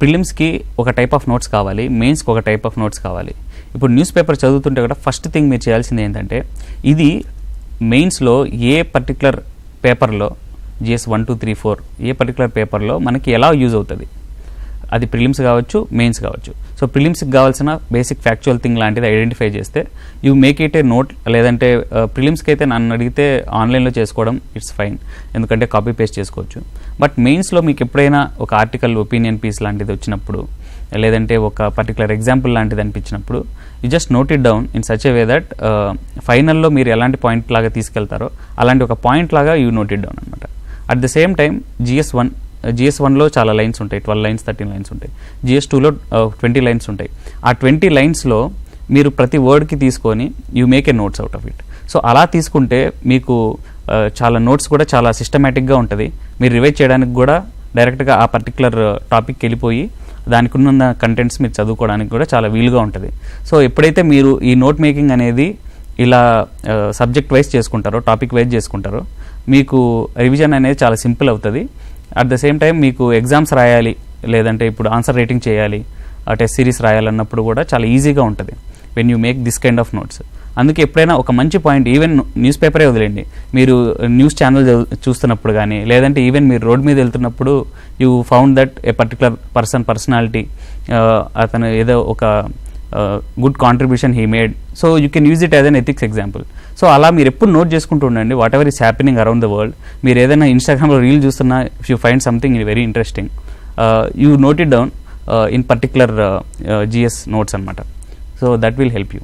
ప్రిలిమ్స్కి ఒక type of notes కావాలి మెయిన్స్కి ఒక టైప్ ఆఫ్ నోట్స్ కావాలి. ఇప్పుడు న్యూస్ పేపర్ చదువుతుంటే కూడా ఫస్ట్ థింగ్ మీరు చేయాల్సింది ఏంటంటే ఇది మెయిన్స్లో ఏ పర్టికులర్ పేపర్లో GS one two three four ఏ పర్టికులర్ పేపర్లో మనకి ఎలా యూజ్ అవుతుంది? అది ప్రిలిమ్స్ కావచ్చు మెయిన్స్ కావచ్చు. సో ప్రిలిమ్స్కి కావాల్సిన బేసిక్ ఫ్యాక్చువల్ థింగ్ లాంటిది ఐడెంటిఫై చేస్తే you make it a note లేదంటే uh, ప్రిలిమ్స్కి అయితే నన్ను అడిగితే ఆన్లైన్లో చేసుకోవడం ఇట్స్ ఫైన్ ఎందుకంటే కాపీ పేస్ట్ చేసుకోవచ్చు. బట్ మెయిన్స్లో మీకు ఎప్పుడైనా ఒక ఆర్టికల్ ఒపీనియన్ పీస్ లాంటిది వచ్చినప్పుడు లేదంటే ఒక పర్టికులర్ ఎగ్జాంపుల్ లాంటిది అనిపించినప్పుడు you just note it down in such a way that ఫైనల్లో మీరు ఎలాంటి పాయింట్ లాగా తీసుకెళ్తారో అలాంటి ఒక పాయింట్ లాగా యూ నోట్ ఇట్ డౌన్ అనమాట at the same time GS one GS వన్లో చాలా లైన్స్ ఉంటాయి ట్వెల్వ్ లైన్స్ థర్టీన్ లైన్స్ ఉంటాయి. జిఎస్ టూలో ట్వంటీ లైన్స్ ఉంటాయి. ఆ ట్వంటీ లైన్స్లో మీరు ప్రతి వర్డ్కి తీసుకొని you make a notes out of it. So అలా తీసుకుంటే మీకు చాలా నోట్స్ కూడా చాలా సిస్టమేటిక్గా ఉంటుంది. మీరు రివైజ్ చేయడానికి కూడా డైరెక్ట్గా ఆ పర్టికులర్ టాపిక్కి వెళ్ళిపోయి దానికి ఉన్న కంటెంట్స్ మీరు చదువుకోవడానికి కూడా చాలా వీలుగా ఉంటుంది. సో ఎప్పుడైతే మీరు ఈ నోట్ మేకింగ్ అనేది ఇలా సబ్జెక్ట్ వైజ్ చేసుకుంటారో టాపిక్ వైజ్ చేసుకుంటారో మీకు రివిజన్ అనేది చాలా సింపుల్ అవుతుంది. అట్ ద సేమ్ టైం మీకు ఎగ్జామ్స్ రాయాలి లేదంటే ఇప్పుడు ఆన్సర్ రేటింగ్ చేయాలి టెస్ట్ సిరీస్ రాయాలన్నప్పుడు కూడా చాలా ఈజీగా ఉంటుంది. When you make this kind of notes అందుకే ఎప్పుడైనా ఒక మంచి పాయింట్ ఈవెన్ న్యూస్ పేపరే వదిలేండి మీరు న్యూస్ ఛానల్ చూస్తున్నప్పుడు కానీ లేదంటే ఈవెన్ మీరు రోడ్ మీద వెళ్తున్నప్పుడు you found that a particular person personality అతను ఏదో ఒక good contribution he made so you can use it as an ethics example so అలా మీరు ఎప్పుడు నోట్ చేసుకుంటూ ఉండండి. Whatever is happening around the world మీరు ఏదైనా ఇన్స్టాగ్రామ్లో రీల్ చూస్తున్నా if you find something very interesting you note it down in particular GS notes అనమాట so that will help you